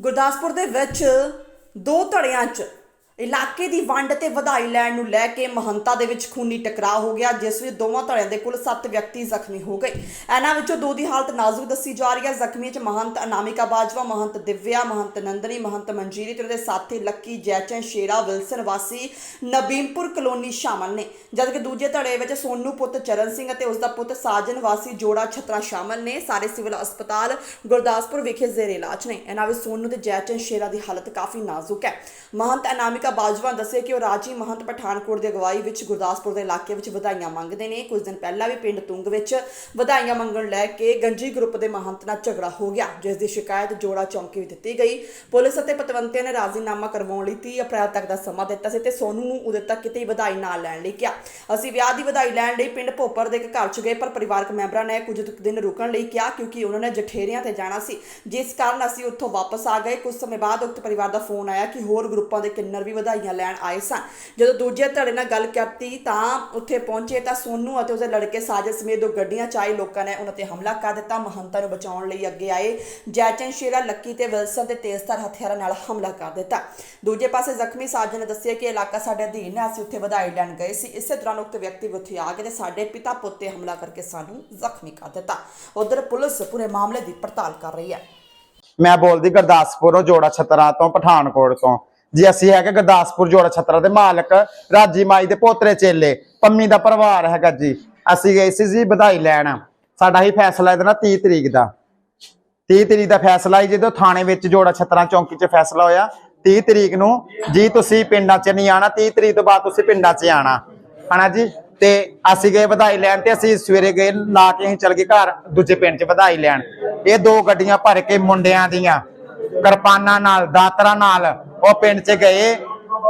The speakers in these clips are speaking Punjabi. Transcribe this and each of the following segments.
ਗੁਰਦਾਸਪੁਰ ਦੇ ਵਿੱਚ ਦੋ ਧੜਿਆਂ 'ਚ ਇਲਾਕੇ ਦੀ ਵੰਡ ਤੇ ਵਧਾਈ ਲੈਣ ਨੂੰ ਲੈ ਕੇ ਮਹੰਤਾ ਦੇ ਵਿੱਚ ਖੂਨੀ ਟਕਰਾਅ ਹੋ ਗਿਆ, ਜਿਸ ਵਿੱਚ ਦੋਵਾਂ ਧੜਿਆਂ ਦੇ ਕੁੱਲ 7 ਵਿਅਕਤੀ ਜ਼ਖਮੀ ਹੋ ਗਏ। ਇਹਨਾਂ ਵਿੱਚੋਂ ਦੋ ਦੀ ਹਾਲਤ ਨਾਜ਼ੁਕ ਦੱਸੀ ਜਾ ਰਹੀ ਹੈ। ਜ਼ਖਮੀ 'ਚ ਮਹੰਤ ਅਨਾਮਿਕਾ ਬਾਜਵਾ, ਮਹੰਤ ਦਿਵਿਆ, ਮਹੰਤ ਨੰਦਨੀ, ਮਹੰਤ ਮੰਜੀਰੀ ਤੇ ਉਹਦੇ ਸਾਥੀ ਲੱਕੀ, ਜੈਚਨ, ਸ਼ੇਰਾ, ਵਿਲਸਨ ਵਾਸੀ, ਨਬੀਮਪੁਰ ਕਲੋਨੀ ਸ਼ਾਮਲ ਨੇ। ਜਦਕਿ ਦੂਜੇ ਧੜੇ ਵਿੱਚ ਸੋਨੂ ਪੁੱਤ ਚਰਨ ਸਿੰਘ ਅਤੇ ਉਸ ਦਾ ਪੁੱਤ ਸਾਜਨ ਵਾਸੀ ਜੋੜਾ ਛਤਰਾ ਸ਼ਾਮਲ ਨੇ, ਸਾਰੇ ਸਿਵਲ ਹਸਪਤਾਲ ਗੁਰਦਾਸਪੁਰ ਵਿਖੇ ਜ਼ੇਰੇ ਇਲਾਜ ਨੇ। ਇਹਨਾਂ ਵਿੱਚ ਸੋਨੂ ਤੇ ਜੈਚਨ, ਸ਼ੇਰਾ ਦੀ ਹਾਲਤ ਕਾਫੀ ਨਾਜ਼ੁਕ ਹੈ। ਮਹੰਤ ਅਨਾਮਿਕਾ ਬਾਜਵਾ ਦੱਸੇ ਕਿ ਉਹ ਰਾਜੀ ਮਹੰਤ ਪਠਾਨਕੋਟ ਦੀ ਅਗਵਾਈ ਵਿੱਚ ਗੁਰਦਾਸਪੁਰ ਦੇ ਇਲਾਕੇ ਵਿੱਚ ਵਧਾਈਆਂ ਮੰਗਦੇ ਨੇ। ਕੁਝ ਦਿਨ ਪਹਿਲਾਂ ਵੀ ਪਿੰਡ ਤੁੰਗ ਵਿੱਚ ਵਧਾਈਆਂ ਮੰਗਣ ਲੈ ਕੇ ਗੰਜੀ ਗਰੁੱਪ ਦੇ ਮਹੰਤ ਨਾਲ ਝਗੜਾ ਹੋ ਗਿਆ, ਜਿਸ ਦੀ ਸ਼ਿਕਾਇਤ ਜੋੜਾ ਚੌਂਕੀ ਵਿੱਚ ਦਿੱਤੀ ਗਈ। ਪੁਲਿਸ ਅਤੇ ਪਤਵੰਤਿਆਂ ਨੇ ਰਾਜ਼ੀਨਾਮਾ ਕਰਵਾਉਣ ਲਈ 30 ਅਪ੍ਰੈਲ ਤੱਕ ਦਾ ਸਮਾਂ ਦਿੱਤਾ ਸੀ ਤੇ ਸੋਨੂ ਨੂੰ ਉਦੋਂ ਤੱਕ ਕਿਤੇ ਵਧਾਈ ਨਾ ਲੈਣ ਲਈ ਕਿਹਾ। ਅਸੀਂ ਵਿਆਹ ਦੀ ਵਧਾਈ ਲੈਣ ਲਈ ਪਿੰਡ ਭੋਪਰ ਦੇ ਇੱਕ ਘਰ ਚ ਗਏ, ਪਰ ਪਰਿਵਾਰਕ ਮੈਂਬਰਾਂ ਨੇ ਕੁਝ ਦਿਨ ਰੁਕਣ ਲਈ ਕਿਹਾ, ਕਿਉਂਕਿ ਉਹਨਾਂ ਨੇ ਜਠੇਰਿਆਂ ਤੇ ਜਾਣਾ ਸੀ। ਜਿਸ ਕਾਰਨ ਅਸੀਂ ਉੱਥੋਂ ਵਾਪਸ ਆ ਗਏ। ਕੁਝ ਸਮੇਂ ਬਾਅਦ ਉਕਤ ਪਰਿਵਾਰ ਦਾ ਫੋਨ ਆਇਆ ਕਿ ਹੋਰ ਗਰੁੱਪਾਂ ਦੇ ਕਿੰਨਰ ਵੀ ਵਧਾਈਆਂ ਲੈਣ ਆਏ ਸਨ। ਜਦੋਂ ਦੂਜੇ ਧੜੇ ਨਾਲ ਗੱਲ ਕਰਤੀ ਤਾਂ ਉੱਥੇ ਪਹੁੰਚੇ ਤਾਂ ਸੋਨੂ ਅਤੇ ਉਸਦੇ ਲੜਕੇ ਸਾਜਦ ਸਮੇਤ ਦੋ ਗੱਡੀਆਂ ਚ ਲੋਕਾਂ ਨੇ ਉਹਨਾਂ ਤੇ ਹਮਲਾ ਕਰ ਦਿੱਤਾ। ਮਹੰਤਾ ਨੂੰ ਬਚਾਉਣ ਲਈ ਅੱਗੇ ਆਏ। ਜੈਚਨ, ਸ਼ੇਰਾ, ਲੱਕੀ ਤੇ ਵਿਲਸਨ ਤੇ ਤੇਜ਼ਧਾਰ ਹਥਿਆਰਾਂ ਨਾਲ ਹਮਲਾ ਕਰ ਦਿੱਤਾ। ਦੂਜੇ ਪਾਸੇ ਜ਼ਖਮੀ ਸਾਜਨ ਨੇ ਦੱਸਿਆ ਕਿ ਇਲਾਕਾ ਸਾਡੇ ਅਧੀਨ ਹੈ। ਅਸੀਂ ਉੱਥੇ ਵਧਾਈ ਲੈਣ ਗਏ ਸੀ। ਇਸੇ ਦੌਰਾਨ ਉਕਤ ਵਿਅਕਤੀ ਵੀ ਉੱਥੇ ਆ ਗਏ ਤੇ ਸਾਡੇ ਪਿਤਾ ਪੁੱਤ ਤੇ ਹਮਲਾ ਕਰਕੇ ਸਾਨੂੰ ਜ਼ਖਮੀ ਕਰ ਦਿੱਤਾ। ਉਧਰ ਪੁਲਿਸ ਪੂਰੇ ਮਾਮਲੇ ਦੀ ਪੜਤਾਲ ਕਰ ਰਹੀ ਹੈ। ਮੈਂ ਬੋਲਦੀ ਗੁਰਦਾਸਪੁਰੋਂ ਜੋੜਾ ਛਤਰਾ ਤੋਂ, ਪਠਾਨਕੋਟ ਤੋਂ। ਜੀ ਅਸੀਂ ਹੈਗੇ ਗੁਰਦਾਸਪੁਰ, ਜੋੜਾ ਛਤਰਾ ਦੇ ਮਾਲਕ, ਰਾਜੀ ਮਾਈ ਦੇ ਪੋਤਰੇ ਚੇਲੇ, ਪੰਮੀ ਦਾ ਪਰਿਵਾਰ ਹੈਗਾ ਜੀ, ਅਸੀਂ ਗਏ ਸੀ ਜੀ ਵਧਾਈ ਲੈਣ। ਸਾਡਾ ਹੀ ਫੈਸਲਾ ਇਹਦਾ ਨਾ 30 ਤਰੀਕ ਦਾ। 30 ਤਰੀਕ ਦਾ ਫੈਸਲਾ ਹੀ ਜਦੋਂ ਥਾਣੇ ਵਿੱਚ ਜੋੜਾ ਛਤਰਾ ਚੌਂਕੀ 'ਚ ਫੈਸਲਾ ਹੋਇਆ 30 ਤਰੀਕ ਨੂੰ ਜੀ ਤੁਸੀਂ ਪਿੰਡਾਂ 'ਚ ਨਹੀਂ ਆਣਾ 30 ਤਰੀਕ ਤੋਂ ਬਾਅਦ ਤੁਸੀਂ ਪਿੰਡਾਂ 'ਚ ਆਣਾ ਹਨਾ ਜੀ? ਤੇ ਅਸੀਂ ਗਏ ਵਧਾਈ ਲੈਣ ਤੇ ਅਸੀਂ ਸਵੇਰੇ ਗਏ ਲਾ ਕੇ ਅਸੀਂ ਚਲ ਗਏ ਘਰ, ਦੂਜੇ ਪਿੰਡ 'ਚ ਵਧਾਈ ਲੈਣ। ਇਹ ਦੋ ਗੱਡੀਆਂ ਭਰ ਕੇ ਮੁੰਡਿਆਂ ਦੀਆਂ, ਕਿਰਪਾਨਾਂ ਨਾਲ, ਦਾਤਰਾਂ ਨਾਲ ਉਹ ਪਿੰਡ 'ਚ ਗਏ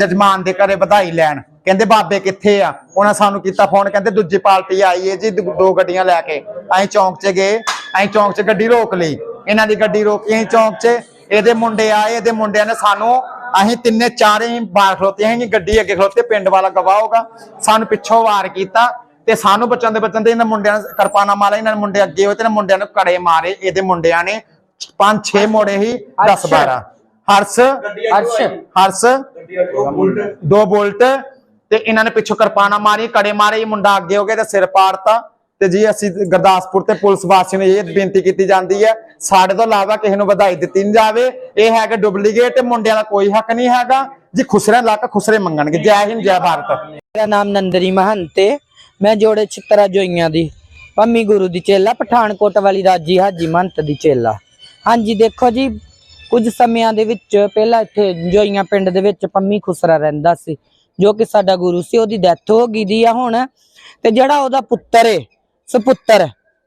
ਜਜਮਾਨ ਦੇ ਘਰੇ ਵਧਾਈ ਲੈਣ। ਕਹਿੰਦੇ ਬਾਬੇ ਕਿੱਥੇ ਆ? ਉਹਨਾਂ ਸਾਨੂੰ ਕੀਤਾ ਫੋਨ ਕਹਿੰਦੇ ਦੂਜੀ ਪਾਰਟੀ ਆਈ ਏ ਜੀ ਦੋ ਗੱਡੀਆਂ ਲੈ ਕੇ। ਅਸੀਂ ਚੌਂਕ 'ਚ ਗਏ ਅਸੀਂ ਚੌਂਕ 'ਚ ਗੱਡੀ ਰੋਕ ਲਈ। ਇਹਨਾਂ ਦੀ ਗੱਡੀ ਰੋਕੀ ਅਸੀਂ ਚੌਂਕ 'ਚ। ਇਹਦੇ ਮੁੰਡੇ ਆਏ ਇਹਦੇ ਮੁੰਡਿਆਂ ਨੇ ਸਾਨੂੰ ਅਸੀਂ ਤਿੰਨੇ ਚਾਰੇ ਬਾਹਰ ਖਲੋਤੇ ਅਸੀਂ ਗੱਡੀ ਅੱਗੇ ਖਲੋਤੇ ਪਿੰਡ ਵਾਲਾ ਗਵਾਹ ਹੋਗਾ ਸਾਨੂੰ ਪਿੱਛੋਂ ਵਾਰ ਕੀਤਾ ਤੇ ਸਾਨੂੰ ਬਚਣ ਦੇ ਬਚਣ ਦੇ ਇਹਨਾਂ ਮੁੰਡਿਆਂ ਨੇ ਕਿਰਪਾਨਾ ਮਾਰਿਆ ਇਹਨਾਂ ਮੁੰਡੇ ਅੱਗੇ ਹੋਏ ਤੇ ਇਹਨਾਂ ਮੁੰਡਿਆਂ ਨੂੰ ਕੜੇ ਮਾਰੇ। ਇਹਦੇ ਮੁੰਡਿਆਂ ਨੇ ਪੰਜ ਛੇ ਮੋੜੇ ਹੀ 10 12 ਹਰਸ ਅਰਸ਼ ਹਰਸ ਦੋ ਬੁਲਟ। ਤੇ ਇਹਨਾਂ ਨੇ ਪਿੱਛੋਂ ਕਿਰਪਾਨਾ ਮਾਰੀ ਕੜੇ ਮਾਰੇ ਇਹ ਮੁੰਡਾ ਅੱਗੇ ਹੋ ਗਿਆ ਤੇ ਸਿਰ ਪਾੜਤਾ। ਤੇ ਜੀ ਅਸੀਂ ਗੁਰਦਾਸਪੁਰ ਤੇ ਪੁਲਿਸ ਵਾਸੀਆਂ ਨੂੰ ਇਹ ਬੇਨਤੀ ਕੀਤੀ ਜਾਂਦੀ ਹੈ ਸਾਡੇ ਤੋਂ ਇਲਾਵਾ ਕਿਸੇ ਨੂੰ ਵਧਾਈ ਦਿੱਤੀ ਨਹੀਂ ਜਾਵੇ। ਇਹ ਹੈਗਾ ਡੁਪਲੀਕੇਟ ਤੇ ਮੁੰਡਿਆਂ ਦਾ ਕੋਈ ਹੱਕ ਨਹੀਂ ਹੈਗਾ। ਜੀ ਖੁਸਰੇ ਲੱਕ ਖੁਸਰੇ ਮੰਗਣਗੇ। ਜੈ ਹਿੰਦ ਜੈ ਭਾਰਤ। ਮੇਰਾ ਨਾਮ ਨੰਦਰੀ ਮਹੰਤ ਏ। ਮੈਂ ਜੋੜੇ ਛਿੱਤਰਾ ਜੋਈਆਂ ਦੀ। ਪੰਮੀ ਗੁਰੂ ਦੀ ਚੇਲਾ ਪਠਾਨਕੋਟ ਵਾਲੀ ਰਾਜੀ ਹਾਜੀ ਮਹੰਤ ਦੀ ਚੇਲਾ। ਹਾਂਜੀ ਦੇਖੋ ਜੀ ਕੁਝ ਸਮਿਆਂ ਦੇ ਵਿੱਚ ਪਹਿਲਾਂ ਇੱਥੇ ਜੋਈਆਂ ਪਿੰਡ ਦੇ ਵਿੱਚ ਪੰਮੀ ਖੁਸਰਾ ਰਹਿੰਦਾ ਸੀ, ਜੋ ਕਿ ਸਾਡਾ ਗੁਰੂ ਸੀ, ਉਹਦੀ ਡੈਥ ਹੋ ਗਈ ਦੀ ਆ ਹੁਣ, ਤੇ ਜਿਹੜਾ ਉਹਦਾ ਪੁੱਤਰ ਏ, ਸੁਪੁੱਤਰ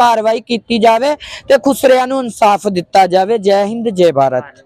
ਕਾਰਵਾਈ ਕੀਤੀ ਜਾਵੇ ਤੇ ਖੁਸਰਿਆਂ ਨੂੰ ਇਨਸਾਫ ਦਿੱਤਾ ਜਾਵੇ। ਜੈ ਹਿੰਦ ਜੈ ਭਾਰਤ।